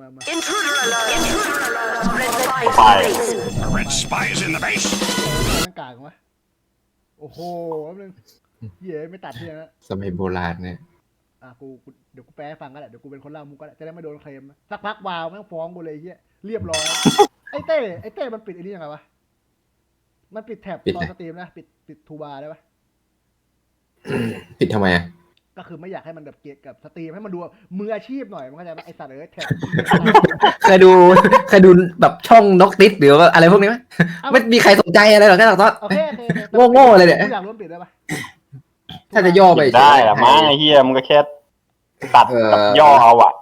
มามา Intruder alert! Intruder alert! Red spy Spy. base. Red spies in the base. ตั้งกลางวะโอ้โหแป๊บนึงเหี้ยไม่ตัดเนี่ยนะสมัยโบราณเนี่ยอะกูกูเดี๋ยวกูแปลให้ฟังก็ได้เดี๋ยวกูเป็นคนเล่ามุกก็ได้จะได้ไม่โดนเคลมนะสักพักวาวแม่งฟ้องกูเลยไอ้เฮียเรียบร้อย ไอ้เต้ไอ้เต้มันปิดไอ้นี่ยังไงวะมันปิดแท็บตอนสตรีมนะ ปิดปิดทูบาร์ได้ปะผิดทำไมอะ ก็คือไม่อยากให้มันแบบเกียกับสตรีมให้มันดูมืออาชีพหน่อยมันเข้าใจไหมไอ้สัตว์เอ้ยแท็บเคยดูเคยดูแบบช่องนกติดหรือว่าอะไรพวกนี้ไหมไม่มีใครสนใจอะไรหรอกแค่หรอกตอนโอเคโอเคโอเคโง่ๆเลยเนี่ยกูอยากรู้มันปิดได้ปะถ้าจะย่อไปได้ละมั้งไอ้เฮียมึงก็แค่ตัดกับย่อเอาอะ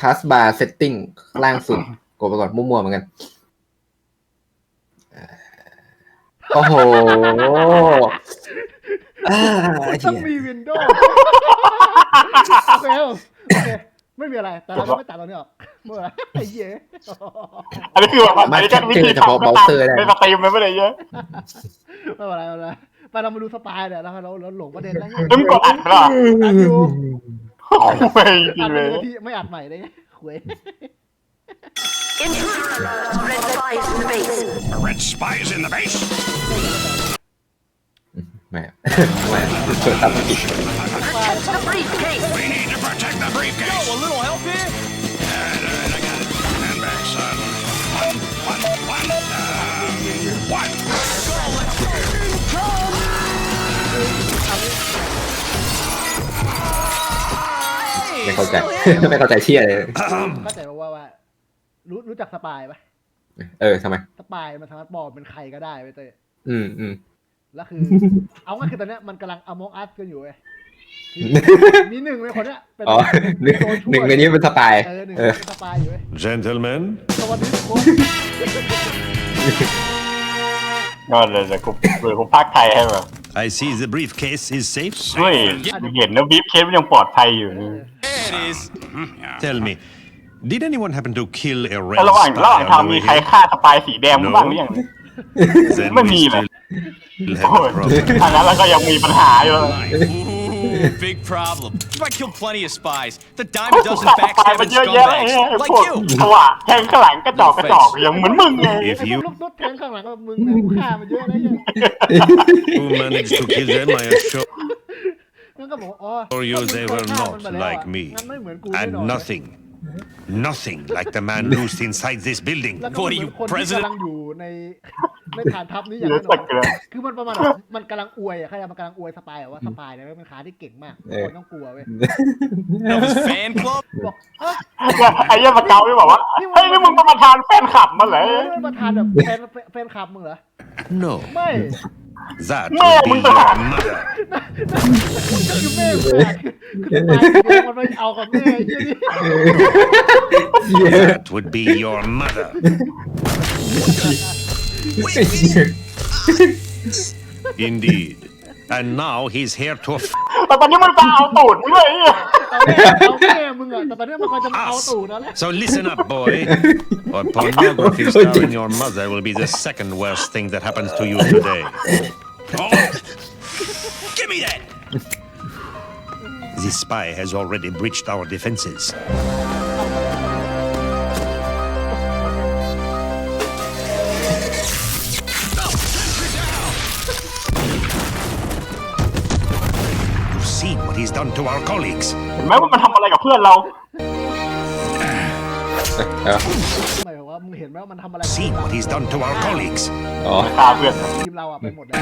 ทัสบาร์เซตติ้งล่างสุดกดไปก่อนมั่วๆเหมือนกันโอ้โห อ่าต้องเหี้ยมีวินโดว์โอเคโอเคไม่มีอะไร แต่เราจะไม่ตัดตอนนี้ออกเมื่อไหร่ไอ้เหี้ยอันนี้คือแบบอันนี้ก็วิธีทำก็ตามในสตรีมเลยไม่ได้เยอะไม่เป็นไรไม่เป็นไรไปเรามาดูสปายเนี่ยแล้วเราเราหลงประเด็นแล้วไงมึงกดอัดเหรออัดอยู่ ไม่จริอังดเลไปย เลยที่ไม่อัดใหม่เลยไงหวย Intruder alert! Red spies in the base. Red spies in the base. ไม่ไม่เกิดตามผิด Protect the briefcase. We need to protect the briefcase. a little help here? And, uh, I got it. Stand back, son. One, one, one. Uh, one. ไม่เข้าใจไม่เข้าใจเชี่ยเลย เข้าใจว่าว่า รู้รู้จักสปายปะเออทำไม สปายมันสามารถปลอมเป็นใครก็ได้ไปเต้ยอืมอืม แล้วคือ เอาง่ายคือตอนเนี้ยมันกำลังอมองอัสกันอยู่เว้ยคือมีหนึ่งในคนเนี้ยเป็นอ๋อหนึ่งหนึ่งในนี้เป็นสปายเออหนึ่งเออเป็นสปายอยู่เว้ย Gentlemen, สวัสดีทุกคนก็เลยจะกูเปิดกูภาคไทยให้แบบ I see the briefcase is safe. เฮ้ยเห็นนะบีฟเคสมันยังปลอดภัยอยู่ There it is. Tell me, did anyone happen to kill a red แล้วระหว่างระหว่าง spy on ทาง the มี way ใคร here? ฆ่าสปายสีแดงบ้างหรือยัง Then ไม่ we มีเลย still โอ้ have ย a problem. ทางนั้นแล้วก็ยังมีปัญหาอยู่เลย Ooh, big problem. I killed plenty of spies. The dime a กู dozen ฆ่าสปายมา backstabbing เยอะแยะเลยไอ้ scumbags พว like ก you. ถวะแทงข้างหลังกระจอกกระจอกอย่างเหมือนมึงไง ไอ้ If พวก you ลูกตุ๊ดแทงข้างหลังก็มึงเนี่ยกูฆ่ามันเยอะนะเนี่ย who managed to kill them, I assure งั้นก็บอกว่าอ๋อ you they were ฆ่า not มันมาแล้ว like อะ me. งั้นไม่เหมือนกูแน่นอน And nothing, nothing like the man loosed inside this building. แล้วก็ What เห are มือน you, คนที่ president? กำลังอยู่ ในในฐานทัพนี้อย่างเยอะแน่นสัอกนเลยคือมันประมาณแบบมันกำลังอวยอะใครมันกำลังอวยสปายอะว่าสปายเนี่ยเป็นขาที่เก่งมากเออคนต้องกลัวเว้ย Of his fan club? บอกเฮ้ยไอ้เหี้ยมาเกาไม่บอกว่าเฮ้ยนี่มึงเป็นประธานแฟนคลับมาเหรอมึงเป็นประธานแบบแฟนแฟนคลับมึงเหรอ No, ไม่ that Man, would beมึง your mother. คือแม่มึงอะคือคือสปายเดียวมันไปเอากับแม่ไอ้เหี้ยนี่ That would be your mother. Indeed. And now he's here to f- แต่ตอนนี้มันจะเอาตูดมึงด้วยไอ้เหี้ย เอาแม่เอาแม่มึงอะแต่ตอนนี้มันก็จะมาเอาตูดแล้วแหละ So listen up, boy. Or pornography starring your mother will be the second worst thing that happens to you today. Oh, give me that. The spy has already breached our defenses. Our colleagues. เห็นไหมว่ามันทำอะไรกับเพื่อนเราหมายความว่ามึงเห็นไหมว่ามันทำอะไรกับ Seen what he's done to our colleagues. อ๋อฆ่าเพื่อน ทีมเราอะไปหมดแล้ว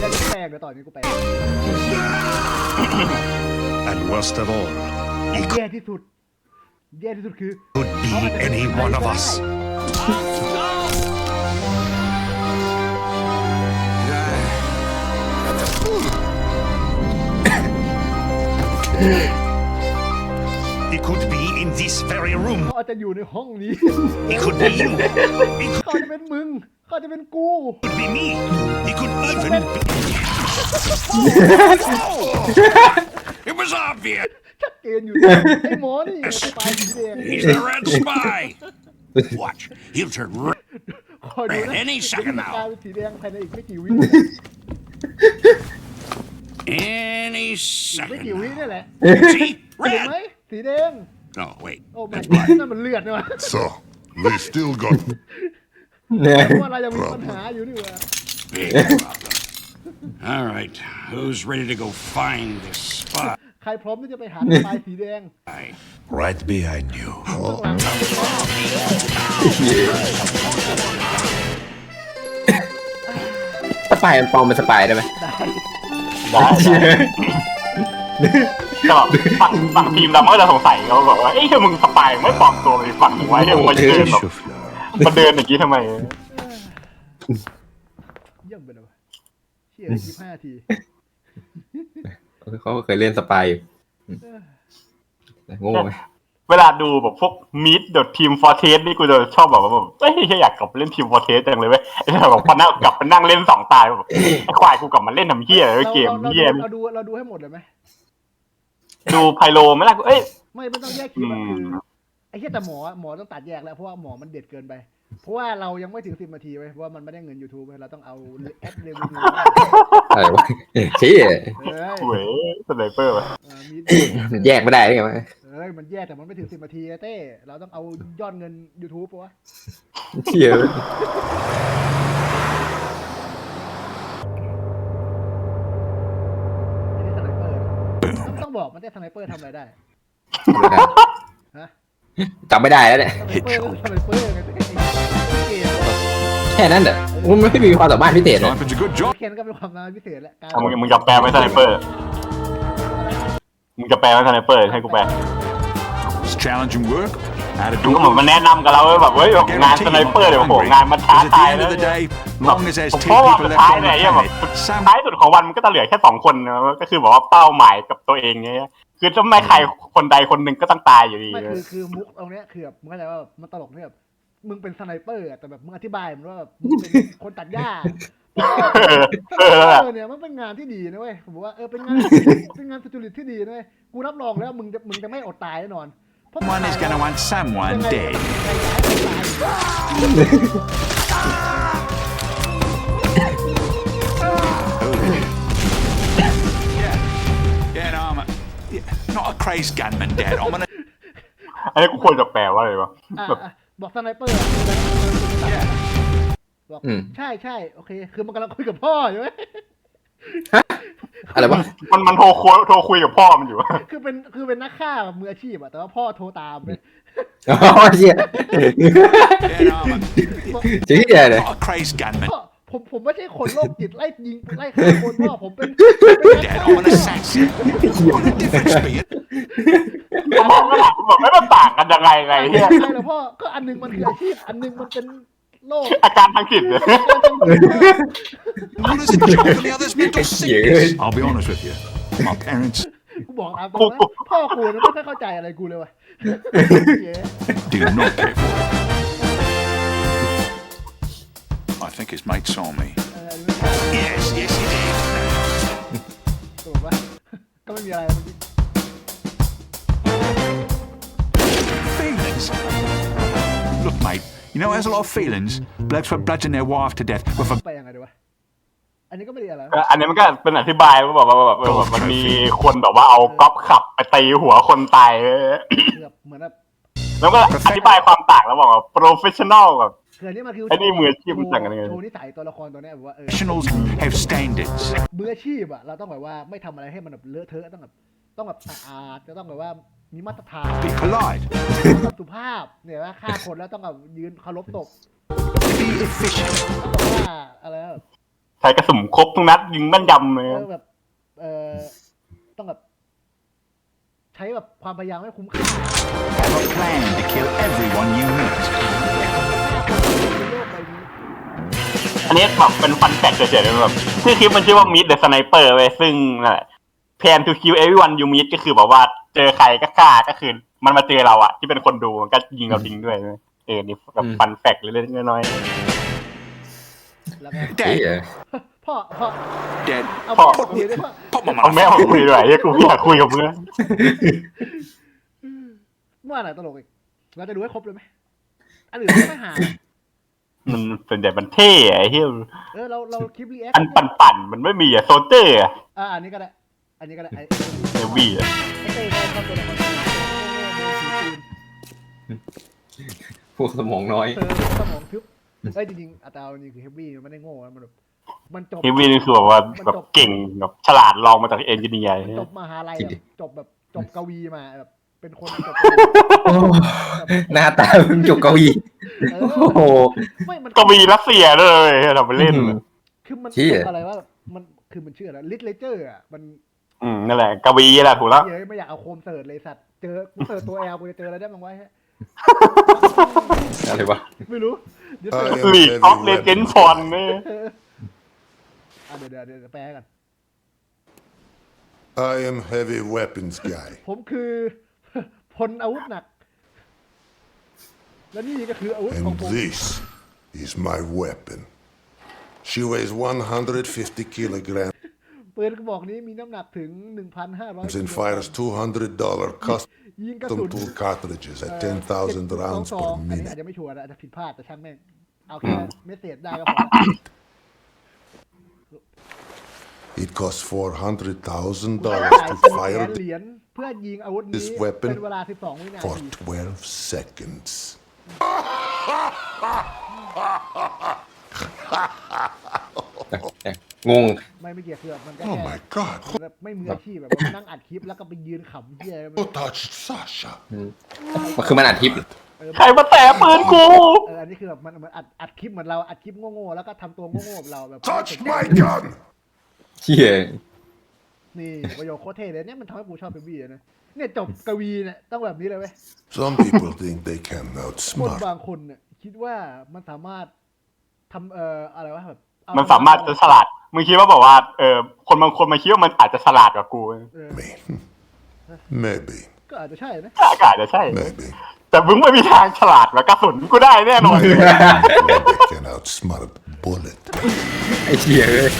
ได้แป้งเดี๋ยวต่อนนี้กูไป And worst of all, he แย่ที่สุด แย่ที่สุดคือ could be any one of us. He could be in this very room. เขาอาจจะอยู่ในห้องนี้ He could be you. He เขาอาจจะเป็นมึง เขาอาจจะเป็นกู could be me. He could even be. It was obvious. ชัดเจนอยู่ ไอ้หมอนี่ไอ้ปลายสีแดง He's the red spy. Watch. He'll turn red. คอยดูนะ Any เดี๋ยว second มันจะกลาย now. เป็นสีแดงภายในอีกไม่กี่วิ Any อีกไม่ second กี่วิ now. นี่แหละ See? เห็นไหม Red. สีแดง No, wait. โอ้ไม่ That's black. นั่นมันเลือดนี่หวะ So, they still got เนี่ย เพราะว่าเรายังมีปัญหาอยู่นี่หว่า Big problem. All right. Who's ready to go find this spy? ใครพร้อมที่จะไปหาสปายสีแดง Right behind you. ข้างหลังสปายมันปลอมเป็นสปายได้ไหมได้ได้ได้ก็แบบฝั่งฝั่งทีมเราก็จะสงสัยเขาบอกว่าเอ้ยมึงสปายไม่ปลอมตัวไปฝั่งไว้เดี๋ยวมันเดินแบบมันเดินอย่างนี้ทำไมเยี่ยมไปเลยวะเชี่ยยี่ห้าที เขาก็เคยเล่นสปายอยู่แต่โง่ไหมเวลาดูแบบพวกมีดเดอะทีมฟอร์เทสนี่กูจะชอบแบบว่าแบบเอ้ยอยากกลับไปเล่นทีมฟอร์เทสจังเลยเว้ยไอ้แบบพอนั่งกลับไปนั่งเล่นสองตายแบบไอ้ควายกูกลับมาเล่นทำเฮียอะไรวะเกมเราเฮียเราดูเราดูให้หมดเลยไหมดูไพโลไหมล่ะเอ้ยไม่ไม่ต้องแยกคลิปอะอืคือมไอ้แค่แต่หมอหมอต้องตัดแยกแล้วเพราะว่าหมอมันเด็ดเกินไป เพราะว่าเรายังไม่ถึงสิบนาทีไว้ยเพราะว่ามันไม่ได้เงิน YouTube เว้ยเราต้องเอาแอดเรวิว อะไรวะชี้เฮ้ยเว้ยสไนเปอร์ไปเออมีแยกไม่ได้ได้ไงวะเอ้ยมันแยกแต่มันไม่ถึงสิบนาทีอะเต้ เราต้องเอายอดเงิน YouTube ปะวะเชี่ยไอ้นี่สไนเปอร์ต้องต้องบอกมันได้สไนเปอร์ทำอะไรได้ฮะจำไม่ได้แล้วเนี่ย สไนเปอร์สไนเปอร์ไงเต้เกมแค่นั้นเด้อมันไม่มีความสามารถพิเศษเลย Sniping's a good job. เคนก็เป็นความสามารถพิเศษแหละการอะมึงมึงจะแปลไหมสไนเปอร์ มึงจะแปลไหมสไนเปอร์ให้กูแปล It's challenging work. Out of มึงก็เหมือนมาแนะนำกับเราเว้ยแบบเฮ้ยงานสไนเปอร์เดี๋ยวโอ้โหงานมันท้า At the ทาย end นะ of the day, long as there's ผม two เพราะว่า people สุด left ท้าย on เนี่ย the เนี่ยแบบ planet, some ท้ายสุดของวันมันก็จะเหลือแค่สองคนนะก็คือแบบว่าเป้าหมายกับตัวเองเนี่ยคือถ้าไม่ใครคนใดคนหนึ่งก็ต้องตายอยู่ดี ไม่คือคือมุกตรงเนี้ยคือแบบมึงเข้าใจว่าแบบมันตลกเนี่ยแบบ มึงเป็นสไนเปอร์อะแต่แบบมึงอธิบายมันว่าแบบมึงเป็นคนตัดหญ้าเออเออเออเนี่ยมันเป็นงานที่ดีนะเว้ยผมบอกว่าเออเป็นงานเป็นงานสุจริตที่ดีนะเว้ยกูรับรองแล้วมึงจะมึงจะไม่อดตายแน่นอนเพราะ one is going to want someone ยังไง dead. 'Cause- Yeah. Yeah, no, I'm a, yeah, not a crazed gunman, Dad. I'm an อันนี้กูควรจะแปลว่าอะไรวะอะแบบอะ บอกสไนเปอร์อะบอกอืม ใช่ใช่โอเค คือมันกำลังคุยกับพ่ออยู่ไหมอะไรวะ มันมันโทรคุยโทรคุยกับพ่อมันอยู่ คือเป็นคือเป็นนักฆ่าแบบมืออาชีพอะแต่ว่าพ่อโทรตามไปอ๋อเชี่ย yeah, no, I'm a, เชี่ยเลย not a crazed gunman, พ่อผมผมไม่ใช่คนโรคจิตไล่ยิงไล่ฆ่าคนพ่อผมเป็นเป็นนัก Dad. ฆ่า I'm an assassin. What a difference be it? ผมมองก็ถามแบบไม่มันต่างกันยังไงไงเฮียใช่แล้วพ่อก็อันหนึงมันคืออาชีพ อันหนึงมันเป็นโรคอาการทางจิตเนี่ย One is a joke and the other's mental sickness. I'll be honest with you. My parents กูบอกตามตรงนะพ่อกูเนี่ยไม่ค่อยเข้าใจอะไรกูเลยว่ะเย้ do not care for it. I think his mate saw me. เออ Yes, yes, he did. ถูกปะก็ไม่มีอะไรเมื่อ กี้ Feelings. Look, mate, you know, there's a lot of feelings. Blokes were bludgeon their wife to death with a ไปยังไงดีวะ อันนี้ก็ไม่ได้อะไรอันนี้มันก็เป็นอธิบายว่าแบบว่าแบบแบบมันมีคนแบบว่าเอาก๊อปขับไปตีหัวคนตายคือแบบเหมือนแบบแล้วก็อธิบายความต่างแล้วบอกว่า professional กับคืออันนี้มันคือไอ้นี่มืออาชีพมันต่างกันยังไงโชว์นิสัยตัวละครตัวเนี้ยแบบว่าเออ professionals have standards. มืออาชีพอะเราต้องแบบว่าไม่ทำอะไรให้มันแบบเลอะเทอะต้องแบบต้องแบบสะอาดจะต้องแบบว่า มีมาตรฐาน Be polite. ต้องแบบสุภาพเนี่ยว่าฆ่าคนแล้วต้องแบบยืนเคารพศพ Be efficient. ต้องแบบว่าอะไรนะแบบใช้กระสุนครบทุกนัดยิงแม่นยำเลยเออแบบเออต้องแบบ ใช้แบบความพยายามให้คุ้มค่า Have a plan to kill everyone you meet. ในโลกใบนี้อันนี้แบบเป็นฟันแฟกเฉยๆเลยแบบชื่อคลิปมันชื่อว่า Meet the Sniper เว้ยซึ่งนั่นแหละ Plan to kill everyone you meet ก็คือแบบว่า เจอใครก็ฆ่าก็คือ มันมาเจอเราอะที่เป็นคนดูมันก็ยิงเราทิ้งด้วยเว้ยเออนี่แบบฟันแฟกเล็กๆน้อยแล้วก็เชี่ Dad, ยพ่อพ่อ Dad, เอาพ่อมาคุยด้วยพ่อ pop my ๆเอาแม่มาคุยด้วยไอ้กูไม่อยากคุยกับมึงเมื่อไหร่ตลกอีกเราจะดูให้ครบเลยไหมอันอื่นเราไม่หามมันส่วนใหญ่มันเท่อะไอ้เหี้ยเออเราเราคลิปรีแอคอันปั่นๆมันไม่มีอะโซเจอร์อะอ่าอันนี้ก็ได้ อันนี้ก็ได้ไอ้เฮฟวี่อะไอ้ เต้ก็ชอบตัวละครโง่ๆโดนผีจีนพวกสมองน้อย เออสมองทึบเอ้ยจริงๆอัตราจริงคือเฮฟวี่มันไม่ได้โง่นะมันแบบมันจบเฮฟวี่นี่คือแบบว่ามันแบบจบเก่งแบบฉลาดลองมาจากเอนจิเนียร์มันจบมหาลัยจริแบงบจบแบบจบกวีมาแบบเป็นคนจบโอ้หน้าตามึงจุกเกาหลีเอโอ้อโห ไม่มันก็มีรัสเซียด้วยเราไปเล่นอืมคือมันเชี่ยจบอะไรว่ามันคือมันชื่ออะไรลิทเลเจอร์อะมัน อืมนั่นแหละกวีแหละถูกแล้วเย้ยไม่อยากเอาโคมเสิร์ชเลยสัตว์เจอกูเสิร์ชตัวแอลกูจะเจออะไรได้บ้างวะฮะอะไรวะไม่รู้เดี๋ยว I เสิร์ช am ลีก heavy ออฟเลเจน weapons ฟอนเนี่ยเอออะเดี๋ยวเดี๋ยวเดี๋ยวแปลกัน I am heavy weapons guy. ผมคือ พลอาวุธหนัก และนี่ก็คืออาวุธของ And ผม this is my weapon. She weighs 150 kilograms ปืนกระบอกนี้มีน้ำหนักถึง 1,500 and fires $200 custom ยิงกระสุน tool cartridges เอ่ at อ10,000 rounds 7.22 per อันนี้อาจ minute. จะไม่ชัวร์นะอาจจะผิดพลาดแต่ช่างแม่ง เอาแค่เมสเซจได้ก็พอละ It costs $400,000 จ่าย to สี่แส fire นเหรียญเพื่อยิงอาวุธนี้ This weapon เป็นเวลา 12 วินา for ที 12 seconds. งง ไม่ไม่เกี่ยวคือแบบมันก็ Oh แค่ my god. แบบไม่มืออาชีพแบบว่านั่งอัดคลิปแล้วก็ไปยืนขำเฮียมัน Who touched Sasha? มันคือมันอัดคลิปใครมาแตะปืนกู เอออันนี้คือแบบมันมันอัดอัดคลิปเหมือนเราอัดคลิปโง่ๆแล้วก็ทำตัวโง่ๆแบบเราแบบ Touch my gun! เชี่ยนี่ประโยคโคตรเท่เลยเนี่ยมันทำให้กูชอบเป็นวีนะเนี่ยจบกวีเนี่ยต้องแบบนี้เลยเว้ย Some people think they can คน outsmart บางคนเนี่ยคิดว่ามันสามารถทำเอ่ออะไรวะแบบเอมันสามารถจะฉลาด มึงคิดว่าบอกว่าเออคนบางคนมาคิดว่ามันอาจจะฉลาดกว่ากูเออ me. Maybe, ก็อาจจะใช่นะก็อาจจะใช่ maybe. แต่มึงไม่มีทางฉลาดกว่ากระสุนกูได้แน่นอนเลย they can outsmart a bullet. ไอ้เชี่ยเอ้ย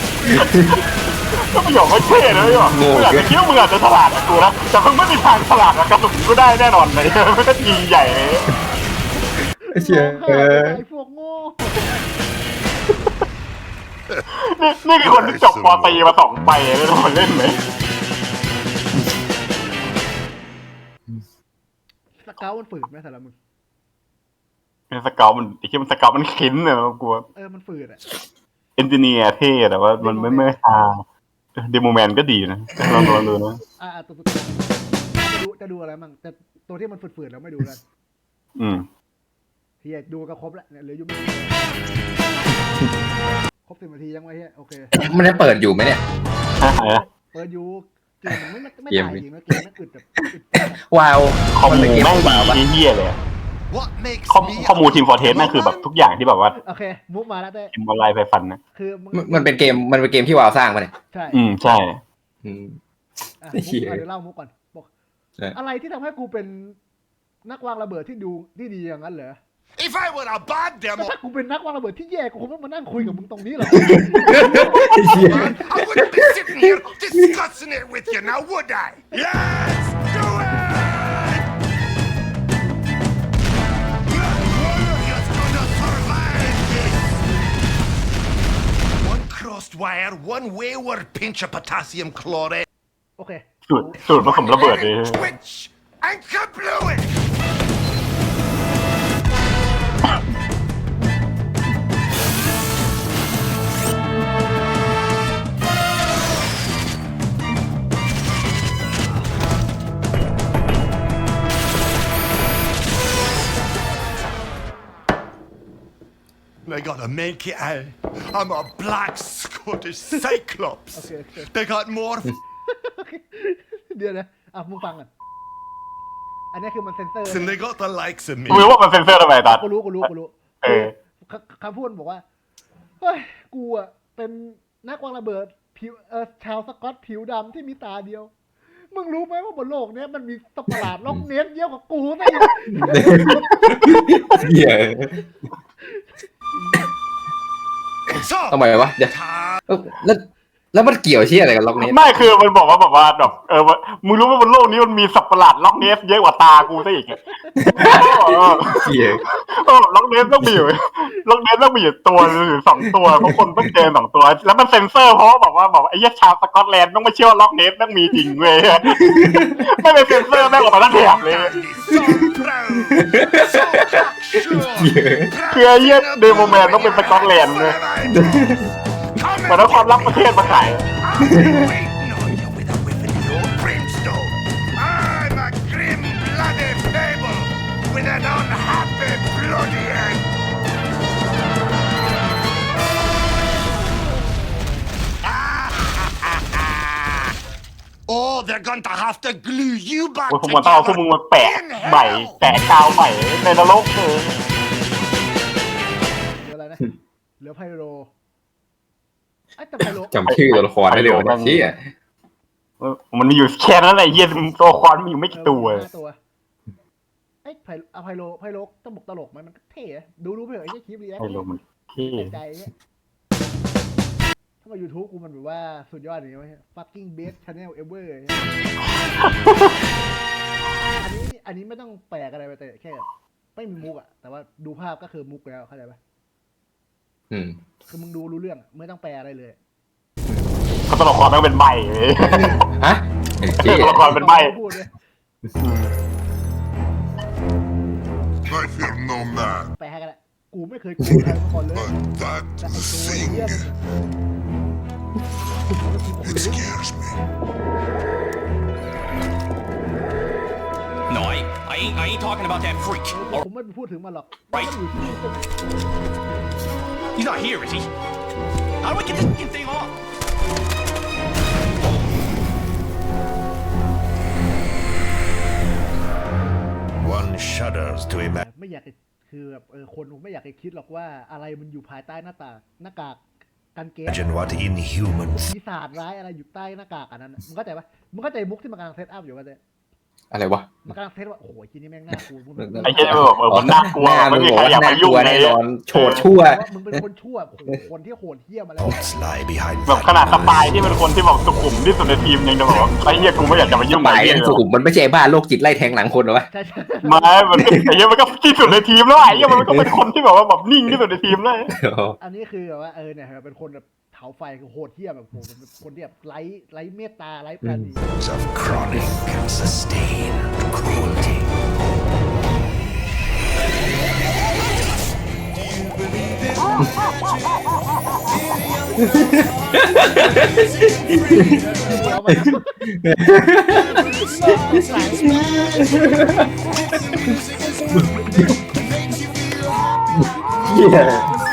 ก็ประโยคไม่เท่เลยว่ะโง่มึงอาจจะคิดว่ามึงอาจจะฉลาดกว่ากูนะแต่มึงไม่มีทางฉลาดกว่ากระสุนกูได้แน่นอนเลยมันก็ยิงใหญ่เลยไอ้เชี่ยร้องเอไห้อไอ้พวกโง่ นี่นี่คือคนที่จบปอตรีมาสองใบแล้วมันเล่นไหมสเกลมันฝืดไหมสำหรับมึง เป็นสเกลมันไอ้ที่มันสเกลมันคิ้นเนี่ยกลัวเออ มันฝืดอะ เอนจิเนียร์เท่แต่ว่ามันไม่ไม่ฮาเดโมแมนก็ดีนะลองลองดูนะอ่าตัวตัวจะดูจะดูอะไรมั่งแต่ตัวที่มันฝืดๆแล้วไม่ดูแล้วอืม เฮียดูก็ครบแล้วเนี่ยเหลืออยู่ไม่ค รบสิบนาทียังไงเฮียโอเค มันได้เปิดอยู่ไหมเนี่ยฮะอะไรนะเปิดอยู่เกมมันไม่ไม่ไม่เกมถ่ายนี้จริงนะเกมมันอึดแบบอึดจัดอะวาวข้อมูลนเป็นเกมแม่งวาวปะดีเฮี้ยเลยอะ What makes ข้อ me ข้อมูลทีมฟอร์เทสนั่นคือแบบทุกอย่างที่แบบว่าโอเคมุกมาแล้วแต่ทีมออนไลน์ไฟฟันนะ คือมึงมันมันเป็นเกมมันเป็นเกมที่วาวสร้างมาเนี่ยใช่อืมใช่ อืม อะไอ้มุกเหี้ย อะเดี๋ยวเล่ามุกก่อนบอก ใช่อะไรที่ทำให้กูเป็นนักวางระเบิดที่ดูที่ดีอย่างนั้นเหรอ If I were a bad แต่ demo, ถ้ากูเป็นนักวางระเบิดที่แย่กูคงไม่มานั่งคุยกับมึงตรงนี้หรอกไอ้เชี่ย man, I wouldn't be sitting here discussing it with you now, would I? Let's do it! Warrior's gonna survive this! One crossed wire, one wayward pinch of potassium chloride. โอเค สูตรสูตรผสมระเบิดเลย Twitch and kablooey! They got a make it out. I'm a black Scottish cyclops. Okay, okay. They got more เดี๋ยวนะอะมึงฟังก่อนอันนี้คือมันเซ็นเซอร์ than they got the likes of me. มึงรู้ว่ามันเซนเซอร์ทำไมตัด กูรู้กูรู้กูรู้เออ คคำพูดมันบอกว่า เฮ้ย กูอะ เป็นนักวางระเบิดผิวเออชาวสกอตผิวดำที่มีตาเดียว มึงรู้ไหมว่าบนโลกเนี้ยมันมีสัตว์ประหลาดล็อกเนสเยอะกว่ากูซะอีกเชี่ย So, ทำไมวะเดี๋ยว ta- เอ้าแล้วแล้วมันเกี่ยวเชี่ยอะไรกับล็อกเนสไม่คือมันบอกว่าแบบว่าแบบเออว่ามึงรู้ว่าบนโลกนี้มันมีสัตว์ประหลาดล็อกเนสเยอะกว่าตากูซะอีกอะเออเชี่ยเออล็อกเนสต้องมีอยู่ล็อกเนสต้องมีอยู่ตัวหรือสองตัวเพราะคนต้องเจอสองตัว แล้วมันเซ็นเซอร์เพราะว่าบอกว่าบอกว่าไอ้เหี้ยชาวสกอตแลนด์ต้องไม่เชื่อว่าล็อกเนสต้องมีจริงเว้ยไม่เป็นเซ็นเซอร์แม่งออกมาทั้งแถบเลย So proud, so cocksure, คือไอ้เหี้ยเดโมแมนต้องเป็นสกอตแลนด์เลย Come เหมือนเอาความลับประเทศมาขาย Oh, they're going to have to glue you back โอ้ยพวกมันต้องเอาพวกมึงมาแปะใหม่แปะกาวใหม่ในนรกเออเหลืออะไรนะ เหลือไพโรไอ้แต่ไพโรจำชื่อตัวละครได้เลยว่าเชี่ยเออมันมีอยู่แค่นั้นแหละไอ้เหี้ยตัวคอนมีอยู่ไม่กี่ตัวห้าตัวไอ้ไพเอาไพโรไพโรตลกตลกไหมมันก็เท่อะดูดูไปเถอะไอ้เหี้ยคลิปรีแอคไอ้โลมันเท่ ใจเนี่ย ถ้ามา YouTube กูมันแบบว่าสุดยอดอย่างเงี้ย fucking best channel ever อย่างเงี้ยอันนี้อันนี้ไม่ต้องแปลกอะไรไปแต่แค่แบบไม่มีมุกอะแต่ว่าดูภาพก็คือมุกแล้วเข้าใจปะอืมคือมึงดูรู้เรื่องอะไม่ต้องแปลอะไรเลย เขาตัวละครต้องเป็นใบเลย ฮะไอ้เชี่ยตัวละครเป็นใบ พูดเลย I fear no man, แปลให้กันแหละกูไม่เคยกลัวใครมาก่อนเลย but that แต่ไอ้ตัว thing เหี้ย it scares me. No, I, I ain't, I ain't talking about that freak. ผมไม่ไปพูดถึงมันหรอกมันอยู่ที่ He's not here, is he? How do I get this fucking thing off? One shudders to imagine. ไม่อยากจะคือแบบเออคนคงไม่อยากจะคิดหรอกว่าอะไรมันอยู่ภายใต้หน้าตากหน้ากาก กันเกส what inhuman ปีศาจร้ายอะไรอยู่ใต้หน้ากากอันนั้นน่ะมึงเข้าใจปะมึงเข้าใจมุกที่มันกำลังเซตอัพอยู่ปะเจ๊ อะไรวะมันกำลังเซตว่าโอ้โหทีนี้แม่งน่ากลัวมึงเป็นไอ้เหี้ยแบบเออมันน่ากลัวหน้าไม่มึงมีบอกใครว่าอยากมาน่ากยุ่ลังวเลแน่ยนอนโฉดชั่วมึงเป็นคนชั่วโอ้โหคนที่โหดเหี้ยมาแล้ว Thoughts lie behind แบบขนาดสปายที่เป็นคนที่แบบสุขุมที่สุดในทีมยังจะบอกว่าไอ้เหี้ยกูไม่อยากจะมายุ่งไปกับไอ้เหี้ยกันเลยสุขุมมันไม่ใช่บ้าโรคจิตไล่แทงหลังคนหรอวะใช่ใช่ไมามันก็ไอ้เหี้ยมันก็ที่สุดในทีมแล้วไอ้เหี้ยมันก็เป็นคนที่แบบว่าแบบนิ่งที่สุดในทีมเลยอันนี้คือแบบว่าเออเนี่ยเป็นคนแบบ เผาไฟคือโหดเหี้ยแบบโหเป็นคนที่แบบไร้ไร้เมตตาไร้ปราณี of chronic and sustained cruelty. เ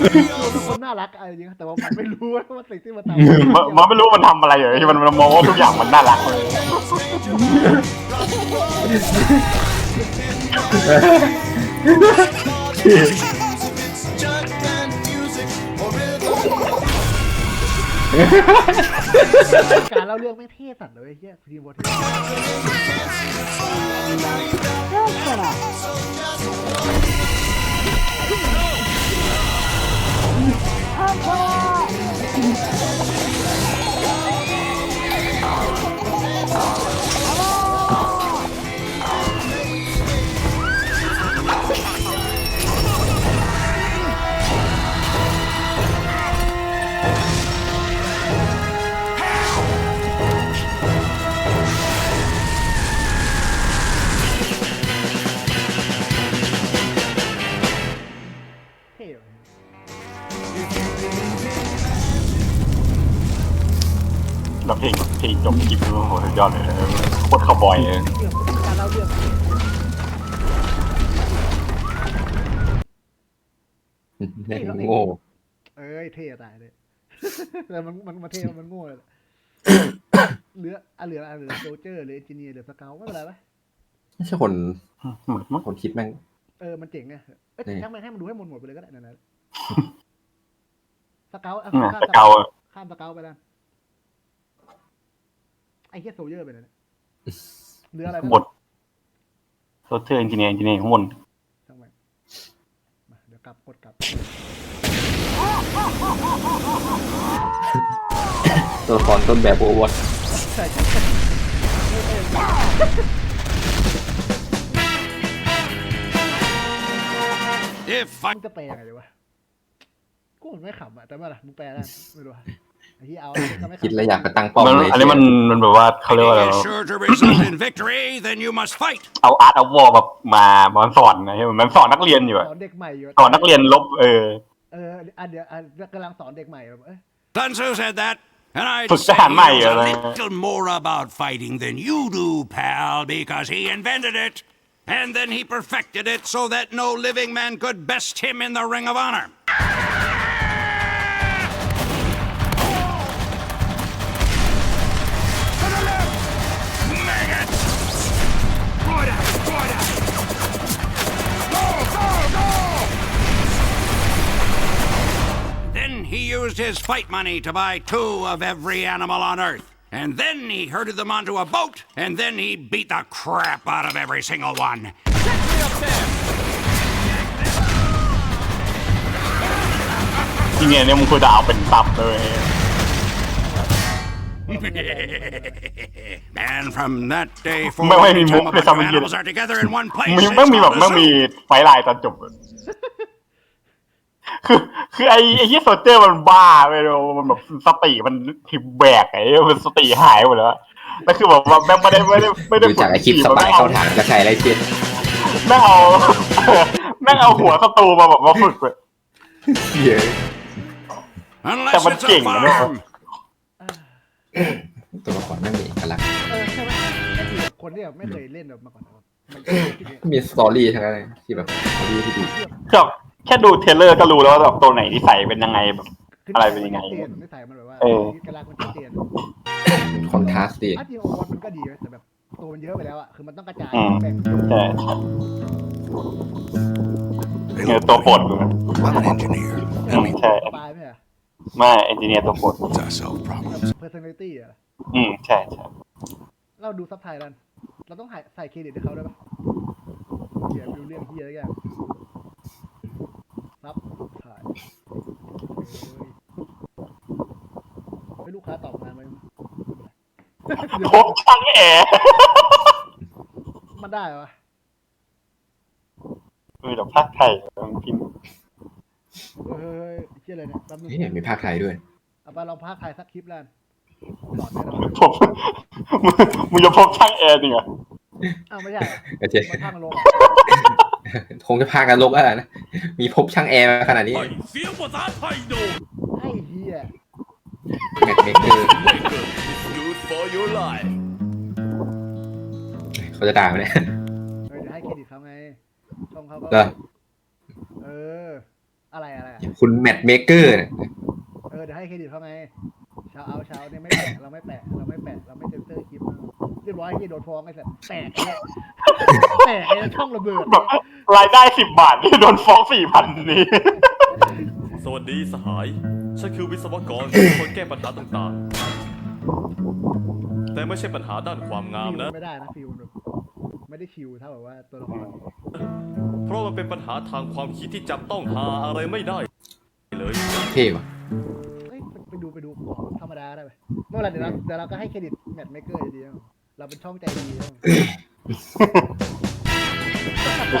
อามาเป็นคนน่ารักอะไรจริงๆแต่ว่ามันไม่รู้ว่าสิ่งที่มันทำมันมันไม่รู้มันทำอะไรอยู่ที่มันมันมองว่าทุกอย่างมันน่ารักเลยการเล่าเรื่องไม่เท่สัตว์เลยไอ้เฮียทีมบอล เอ้ยเท่ตายเลยแต่มันมันมันเท่มันโง่เลยเหลืออะเหลืออะเหลือโซเจอร์เหลือเอนจิเนียร์เหลือสเกลไม่เป็นไรไหมไม่ใช่คนเหมือนมั้งคนคิดแม่งเออมันเจ๋งไงเอ้ยนี่ช่างมันให้มันดูให้หมดหมดไปเลยก็ได้นั่นแหละสเกลอะอืมข้ามสเกลอะข้ามสเกลไปแล้วไอ้เฮียโซเยอร์ไปเลยเหลืออะไรบทโซเทอร์อินจิเนียร์อินจิเนียร์ข้างบน ลับกดกลับ ตัวละครต้นแบบโอวัตมึงจะไปยังไงวะกูไม่ขำอะแต่ว่าล่ะมึงแปลได้ไม่รู้ ไอ้ที่เอาจะไม่ขำคิดแล้วอยากไปตั้งป้อมมันเลยอันนี้มันมันแบบว่าเขาเรียกว่าอะไร is วะ sure to result in victory, then you must fight. เอาอาร์ตเอาวอลแบบมามันสอนไงมันสอนนักเรียนอยู่อะสอนเด็กใหม่อยู่สอนนักเรียนลบเออ เอออันเดียวอันกำลังสอนเด็กใหม่แบบเอ้ย Sun Tzu said that, and I'd ฝึก say ทหารใหม่ he เหรอ knows a little more about fighting than you do, pal, because he invented it. And then he perfected it so that no living man could best him in the Ring of Honor. Used his fight money to buy two of every animal on Earth. And then he herded them onto a boat, and then he beat the crap out of every single one. จริงๆเนี่ยมึงควรจะเอาเป็นตับเลย and from that day ไม่ forward, ไม่มี anytime มุก a เลย bunch ทำ of มันยืน animals are together in one place. มี it's ไม่มีแบบ called a ไม่มี zoo. ไฟลายตอนจบอะ คือคือไอ้ไอ้ยี่โซเจอร์มันบ้าไปเลยมันแบบสติมันทิบแบกไอ้มันสติหายหมดแล้วแล้วคือแบบว่าแม่งไม่ได้ไม่ได้ไม่ได้ดูจากไอคลิปสปายเข้าฐานก็ใช่ไรเชียแม่งเอาแม่งเอาหัวศัตรูมาแบบมาฝึกเลยเยอะ Unless Someone it's a king, you know? farm. ตัวละครไม่มีเอกลักษณ์เออใช่ไหมก็คือคนที่แบบไม่เคยเล่นแบบมาก่อนมีสตอรี่ทั้งนั้นเลยที่แบบสตอรี่ที่ดีแบบ แค่ดูเทรลเลอร์ก็รู้แล้วว่าแบบตัวไหนนิสัยเป็นยังไงแบบ อะไรเป็นยังไงชัดเจนนิสัยมันแบบว่าเออกลากมันชัดเจนคอนทราสต์ดี อาจริงโอวันมันก็ดีนะแต่แบบตัวมันเยอะไปแล้วอะคือมันต้องกระจายอืม แบ่งใช่ใช่ Hey, เนี่ย look, ตัวโปรด buddy, กูนะ I'm an engineer. That means ใช่สบายไหมอะไม่เอนจิเนียร์ตัวโปรด I solve problems. personality อะอืมใช่ใช่เราดูซับไทยแล้วเราต้องใส่เครดิตให้เขาด้วยปะเขียนดูเรื่องเฮียอะไรอย่างซับถ่าย เฮ้ยลูกค้าตอบมาไหมพบช่างแอร์มันได้ปะคือแบบภาคไทยมันพิมพ์เฮ้ยเฮียอะไรเนี่ยแป๊บนึงนี่มีภาคไทยด้วยเอาไปลองพากถ่ายสักคลิปแล้วกันสอนแน่นอนพบมึงมึงจะพบช่างแอร์จริงเหรออ้าวไม่ใช่โอเคมันพากมันลง คงจะพากันลบอะไรนะ มีพบช่างแอร์มาขนาดนี้ไอ้เฮียแมทเมกเกอร์ Good for your life เขาจะด่าไหมเนี่ยเฮ้ยเดี๋ยวให้เครดิตเขาไงช่องเขาก็เหรอเออ อะไรอะไรอะคุณแมทเมกเกอร์เนี่ยเออเดี๋ยวให้เครดิตเขาไงเช้าเอาเช้าเนี่ยไม่แปะเราไม่แปะเราไม่แปะเราไม่เซ็นเซอร์คลิป เรียบร้อยที่โดนฟ้องไอ้สัตว์แตกเนี่ยแตกเนี่ยช่องระเบิดแบบรายได้สิบบาทที่โดนฟ้องสี่พันนี้สวัสดีสหาย ฉันคือวิศวกรที่เป็นคนแก้ปัญหาต่างๆ แต่ไม่ใช่ปัญหาด้านความงามฟิลนะ ไม่ได้นะฟิลแบบไม่ได้ชิวเท่าแบบว่าตัวละครเพราะมันเป็นปัญหาทางความคิดที่จับต้องหาอะไรไม่ได้ เลย เท่ว่ะเฮ้ยไปไปดูไปดูของธรรมดาได้ไหมเมื่อไหรเดี๋ยวเราเดี๋ยวเราก็ให้เครดิตแมทเมเกอร์ดีๆนะ เราเป็นช่องใจดีนะ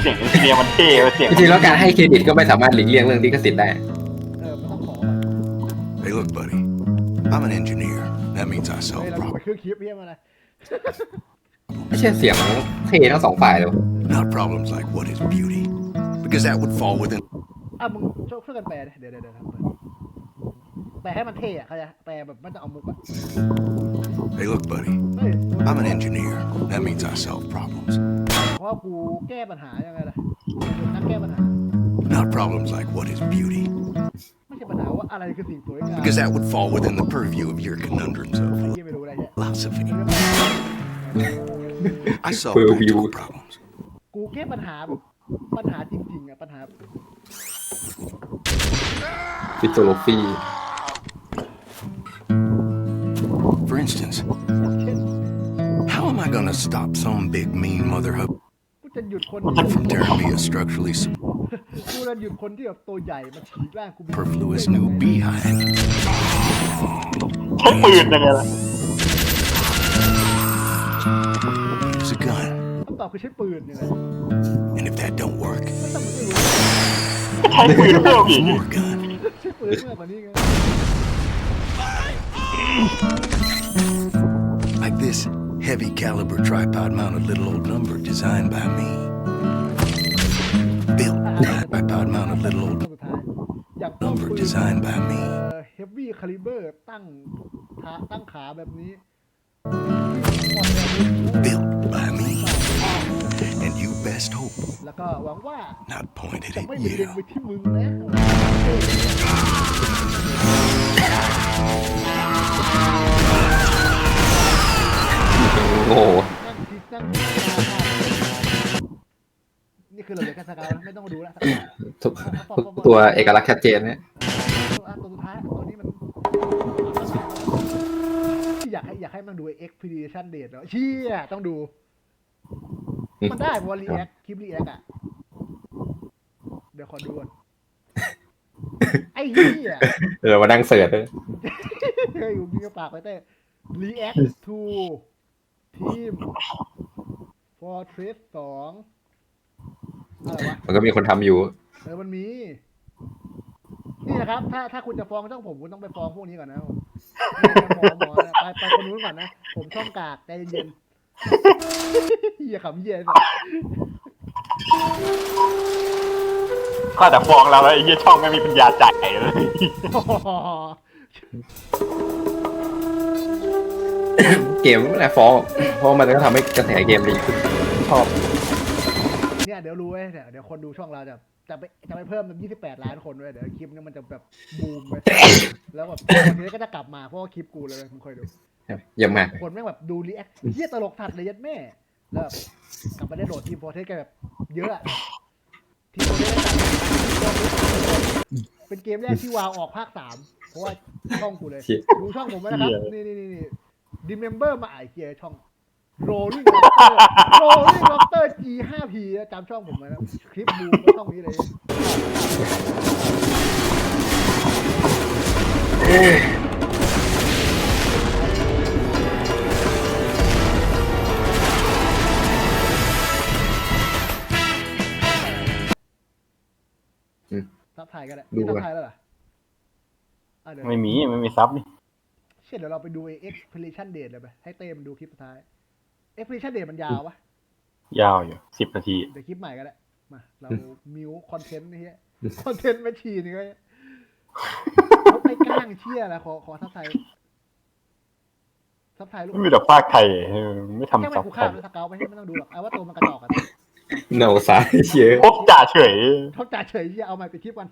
เสียงเอนจิเนียร์มันเท่เสียงจริงๆแล้วการให้เครดิตก็ไม่สามารถหลีกเลี่ยงเรื่องลิขสิทธิ์ได้ เออมันต้องขอ Hey, look, buddy. I'm an engineer. That means I เฮ้ solve ยเราดูไป problems. เครื่องคลิปเพี้ยมาเลยไม่ใช่เสียงเท่ทั้งสองฝ่ายเลยวะ Not problems like what is beauty, because that would fall within อะมึงช่วยช่วยกันแปลดิเดี๋ยวเดี๋ยวเดี๋ยวเปิดแปลให้มันเท่อะเขาจะแปลแบบไม่ต้องเอามุกอะ Hey, look, buddy. เฮ้ย I'm an engineer. That means I solve problems. เพราะว่ากูแก้ปัญหายังไงล่ะเป็นนักแก้ปัญหา Not problems like what is beauty, ไม่ใช่ปัญหาว่าอะไรคือสิ่งสวยงาม because that would fall within the purview of your conundrums ไอ้ of เหี้ยไม่รู้อะไรเนี่ย philosophy. I solve Purview. practical problems. กูแก้ปัญหาแบบปัญหาจริงๆอะปัญหา ฟิโซโลฟี For instance, gonna stop some big mean mother hub กูจะหยุดคน from tearing me a structurally กูจะหยุดคนที่แบบตัวใหญ่มาฉีกร่างกูเป็น superfluous new behind? ช้ปืนยังไงล่ะ Here's a gun. คำตอบคือใช้ปืนยังไง And if that don't work, ไม่ต้องมาดู ใช้ปืนเพิ่มอีก more gun. ใช้ปืนเมื่อกว่านี้ไง Like this Heavy caliber tripod mounted little old number designed by me. Built tripod mounted little ตัว old สุดท้ายอย่างป้อม number ปืน designed by me. เฮฟวี่คาลิเบอร์ตั้งขาตั้งขาแบบนี้ Built by me. And you best hope แล้วก็หวังว่า not pointed จะ at ไม่มีเล็ง you. ไปที่มึงนะโอ้โหนั่งคิดนั่งนี่คือเราเหลือแค่สกาวไม่ต้องดูแล้วทุกทุกตัวเอกลักษณ์ชัดเจนเนี่ยตัวตัวสุดท้ายตัวนี้มันอยากให้อยากให้มันดู expedition date เนาะเชี่ยต้องดู มันได้เพราะว่ารีแอคคลิปรีแอคอะเดี๋ยวขอดูก่อนไอ้เหี้ยเออมานั่งเสิร์ชเลยเฮ้ยอยู่มีกระปากไปเต้ react to team fortress สองอะไรวะ มันก็มีคนทำอยู่ เออมันมี นี่นะครับ ถ้าถ้าคุณจะฟ้องช่องผมคุณต้องไปฟ้องพวกนี้ก่อนนะผมหมอหมอนะไปไปคนนู้นก่อนนะ ผมช่องกากใจเย็นๆเฮียขำเฮียสัสก็แต่ฟ้องเราแล้วไอ้เหี้ยช่องไม่มีปัญญาจ่ายเลย เกมไม่ได้ฟ้องเพราะมันก็ทำให้กระแสเกมดีขึ้นชอบ เนี่ยเดี๋ยวรู้ไว้ยเดี๋ยวเดี๋ยวคนดูช่องเราจะจะไปจะไปเพิ่มเป็นยี่สิบแปดล้านคนด้วยเดี๋ยวคลิปนี้มันจะแบบบูมไปแล้วแบบคนนี้ก็จะกลับมาเพราะว่าคลิปกูเลยมึงคอยดูเยี่ยมมากคนแม่งแบบดูรีแอคเฮียตลกถัดเลยยัดแม่แล้วแบบกลับมาได้โหลดทีมโฟร์เทสกันแบบเยอะอะทีมโฟร์เทสเป็นเกมแรกที่วาวออกภาคสามเพราะว่าช่องกูเลยเชี่ยดูช่องผมไว้นะครับนี่นี่นี่นี่ ดิเมมเบอร์มาไอเกียช่อง Rolling Lobster Rolling Lobster G5P นะจำช่องผมไว้นะคลิปบูมก็ช่องนี้เลยซับไทยก็ได้ดูมีซับก่อนไทยแล้วเหรออะเดี๋ยว ไม่มี ไม่มีซับนี่ เช่นเดี๋ยวเราไปดูไอ้ expedition date เลยไปให้เต้มันดูคลิปสุดท้าย expedition date มันยาววะยาวอยู่สิบนาที เดี๋ยวคลิปใหม่ก็ได้มาเรามิวคอนเทนต์นี่ฮะคอนเทนต์แมชชีนนี่ก็เขาไปกล้างเชี่ยแล้วขอขอซับไทยซับไทยลูกไม่มีแต่ภาคไทยเออไม่แค่ทำไม่ซับกูไทข้ามยแล้วสเกลไปให้ไม่ต้องดูหรอกเอาว่าตัวมันกระจอกกันเนาสายเชียพบจ่าเฉย ทบจ่าเฉยเชี่ยเอาใหม่ไปดคลิปกัน